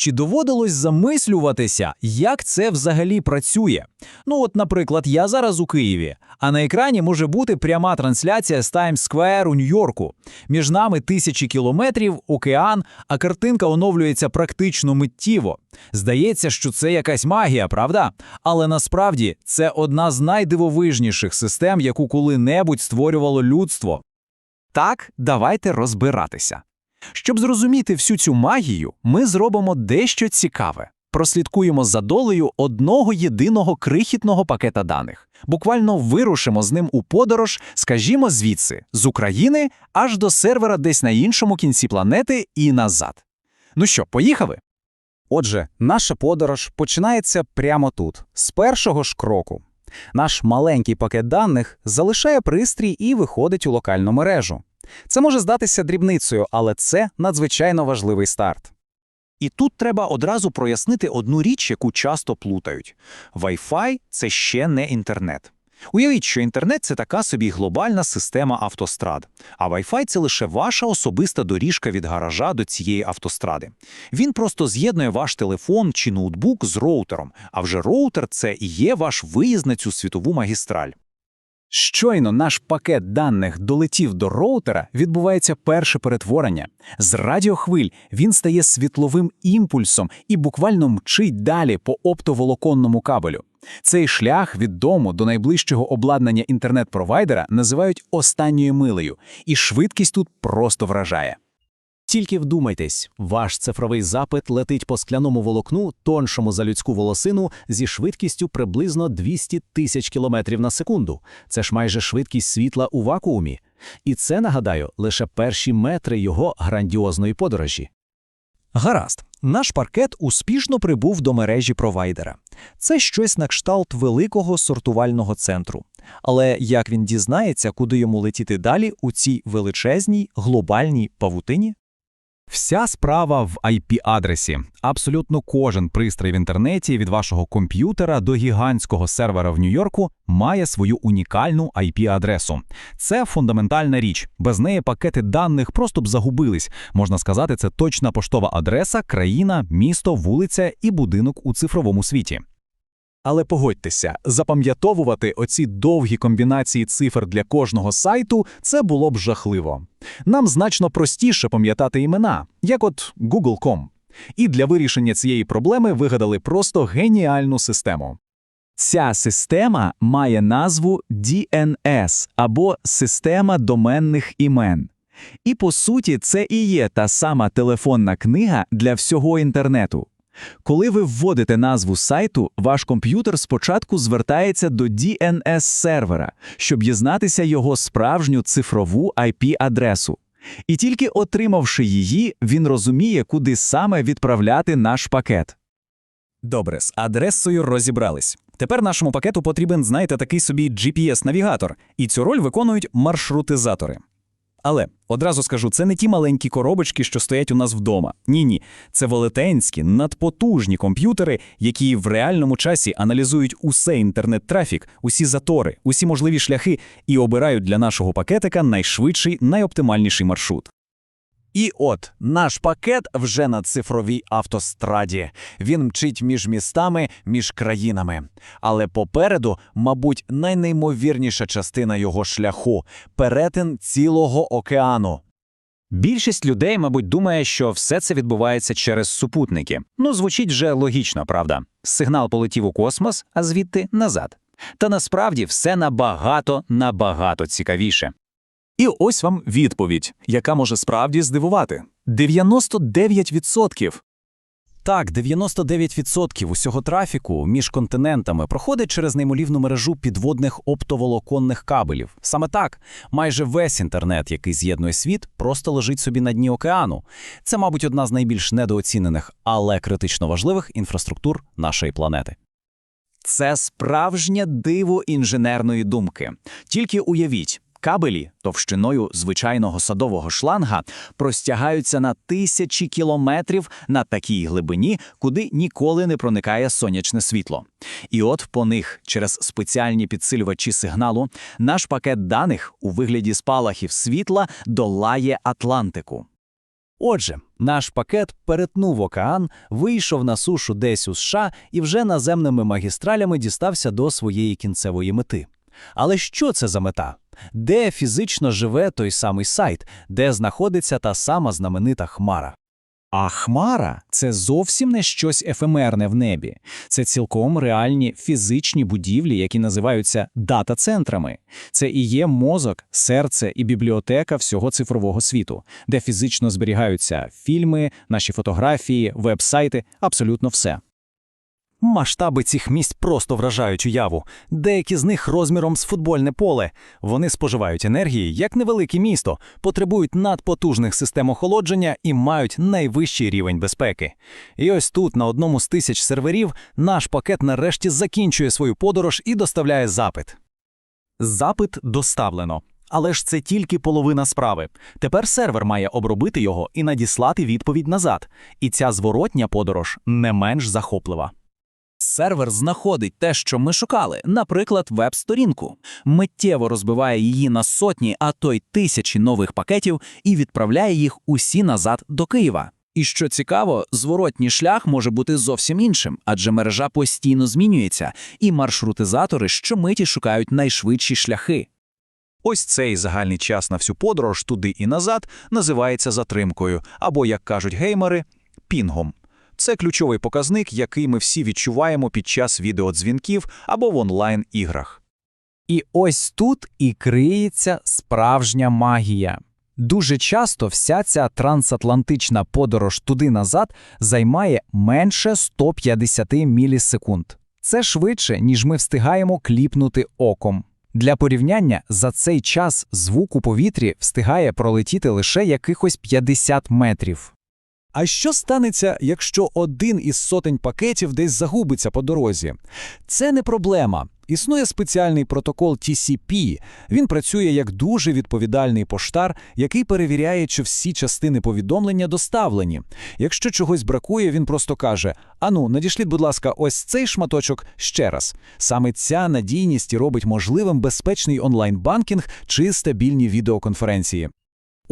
Чи доводилось замислюватися, як це взагалі працює? Ну, от, наприклад, я зараз у Києві, а на екрані може бути пряма трансляція з Таймс-сквер у Нью-Йорку. Між нами тисячі кілометрів, океан, а картинка оновлюється практично миттєво. Здається, що це якась магія, правда? Але насправді це одна з найдивовижніших систем, яку коли-небудь створювало людство. Так, давайте розбиратися. Щоб зрозуміти всю цю магію, ми зробимо дещо цікаве. Прослідкуємо за долею одного єдиного крихітного пакета даних. Буквально вирушимо з ним у подорож, скажімо, звідси, з України аж до сервера десь на іншому кінці планети і назад. Ну що, поїхали? Отже, наша подорож починається прямо тут, з першого ж кроку. Наш маленький пакет даних залишає пристрій і виходить у локальну мережу. Це може здатися дрібницею, але це надзвичайно важливий старт. І тут треба одразу прояснити одну річ, яку часто плутають. Wi-Fi – це ще не інтернет. Уявіть, що інтернет – це така собі глобальна система автострад, а Wi-Fi – це лише ваша особиста доріжка від гаража до цієї автостради. Він просто з'єднує ваш телефон чи ноутбук з роутером, а вже роутер – це і є ваш виїзд на цю світову магістраль. Щойно наш пакет даних долетів до роутера, відбувається перше перетворення. З радіохвиль він стає світловим імпульсом і буквально мчить далі по оптоволоконному кабелю. Цей шлях від дому до найближчого обладнання інтернет-провайдера називають останньою милею, і швидкість тут просто вражає. Тільки вдумайтесь, ваш цифровий запит летить по скляному волокну, тоншому за людську волосину, зі швидкістю приблизно 200 тисяч кілометрів на секунду. Це ж майже швидкість світла у вакуумі. І це, нагадаю, лише перші метри його грандіозної подорожі. Гаразд, наш паркет успішно прибув до мережі провайдера. Це щось на кшталт великого сортувального центру. Але як він дізнається, куди йому летіти далі у цій величезній глобальній павутині? Вся справа в IP-адресі. Абсолютно кожен пристрій в інтернеті від вашого комп'ютера до гігантського сервера в Нью-Йорку має свою унікальну IP-адресу. Це фундаментальна річ. Без неї пакети даних просто б загубились. Можна сказати, це точна поштова адреса, країна, місто, вулиця і будинок у цифровому світі. Але погодьтеся, запам'ятовувати оці довгі комбінації цифр для кожного сайту це було б жахливо. Нам значно простіше пам'ятати імена, як от Google.com. І для вирішення цієї проблеми вигадали просто геніальну систему. Ця система має назву DNS або система доменних імен. І по суті, це і є та сама телефонна книга для всього інтернету. Коли ви вводите назву сайту, ваш комп'ютер спочатку звертається до DNS-сервера, щоб дізнатися його справжню цифрову IP-адресу. І тільки отримавши її, він розуміє, куди саме відправляти наш пакет. Добре, з адресою розібрались. Тепер нашому пакету потрібен, знаєте, такий собі GPS-навігатор, і цю роль виконують маршрутизатори. Але одразу скажу, це не ті маленькі коробочки, що стоять у нас вдома. Ні, ні, це велетенські, надпотужні комп'ютери, які в реальному часі аналізують усе інтернет-трафік, усі затори, усі можливі шляхи і обирають для нашого пакетика найшвидший, найоптимальніший маршрут. І от наш пакет вже на цифровій автостраді. Він мчить між містами, між країнами. Але попереду, мабуть, найнеймовірніша частина його шляху перетин цілого океану. Більшість людей, мабуть, думає, що все це відбувається через супутники. Ну, звучить вже логічно, правда? Сигнал полетів у космос, а звідти назад. Та насправді все набагато набагато цікавіше. І ось вам відповідь, яка може справді здивувати: 99%. Так, 99% усього трафіку між континентами проходить через неймовірну мережу підводних оптоволоконних кабелів. Саме так, майже весь інтернет, який з'єднує світ, просто лежить собі на дні океану. Це, мабуть, одна з найбільш недооцінених, але критично важливих інфраструктур нашої планети. Це справжнє диво інженерної думки. Тільки уявіть. Кабелі товщиною звичайного садового шланга простягаються на тисячі кілометрів на такій глибині, куди ніколи не проникає сонячне світло. І от по них через спеціальні підсилювачі сигналу наш пакет даних у вигляді спалахів світла долає Атлантику. Отже, наш пакет перетнув океан, вийшов на сушу десь у США і вже наземними магістралями дістався до своєї кінцевої мети. Але що це за мета? Де фізично живе той самий сайт, де знаходиться та сама знаменита хмара? А хмара це зовсім не щось ефемерне в небі. Це цілком реальні фізичні будівлі, які називаються дата-центрами. Це і є мозок, серце і бібліотека всього цифрового світу, де фізично зберігаються фільми, наші фотографії, веб-сайти, абсолютно все. Масштаби цих місць просто вражають уяву. Деякі з них розміром з футбольне поле. Вони споживають енергії як невелике місто, потребують надпотужних систем охолодження і мають найвищий рівень безпеки. І ось тут, на одному з тисяч серверів, наш пакет нарешті закінчує свою подорож і доставляє запит. Запит доставлено. Але ж це тільки половина справи. Тепер сервер має обробити його і надіслати відповідь назад. І ця зворотня подорож не менш захоплива. Сервер знаходить те, що ми шукали, наприклад, веб-сторінку, миттєво розбиває її на сотні, а то й тисячі нових пакетів і відправляє їх усі назад до Києва. І що цікаво, зворотній шлях може бути зовсім іншим, адже мережа постійно змінюється, і маршрутизатори щомиті шукають найшвидші шляхи. Ось цей загальний час на всю подорож туди і назад називається затримкою, або, як кажуть геймери, пінгом. Це ключовий показник, який ми всі відчуваємо під час відеодзвінків або в онлайн-іграх. І ось тут і криється справжня магія. Дуже часто вся ця трансатлантична подорож туди-назад займає менше 150 мілісекунд. Це швидше, ніж ми встигаємо кліпнути оком. Для порівняння, за цей час звук у повітрі встигає пролетіти лише якихось 50 метрів. А що станеться, якщо один із сотень пакетів десь загубиться по дорозі? Це не проблема. Існує спеціальний протокол TCP. Він працює як дуже відповідальний поштар, який перевіряє, чи всі частини повідомлення доставлені. Якщо чогось бракує, він просто каже: Ану, надішліть, будь ласка, ось цей шматочок ще раз. Саме ця надійність і робить можливим безпечний онлайн-банкінг чи стабільні відеоконференції.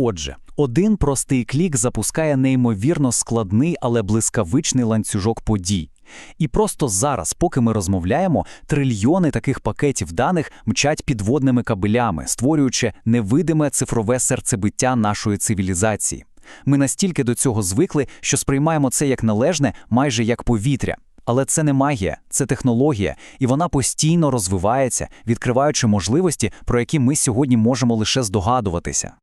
Отже, один простий клік запускає неймовірно складний, але блискавичний ланцюжок подій. І просто зараз, поки ми розмовляємо, трильйони таких пакетів даних мчать підводними кабелями, створюючи невидиме цифрове серцебиття нашої цивілізації. Ми настільки до цього звикли, що сприймаємо це як належне, майже як повітря. Але це не магія, це технологія, і вона постійно розвивається, відкриваючи можливості, про які ми сьогодні можемо лише здогадуватися.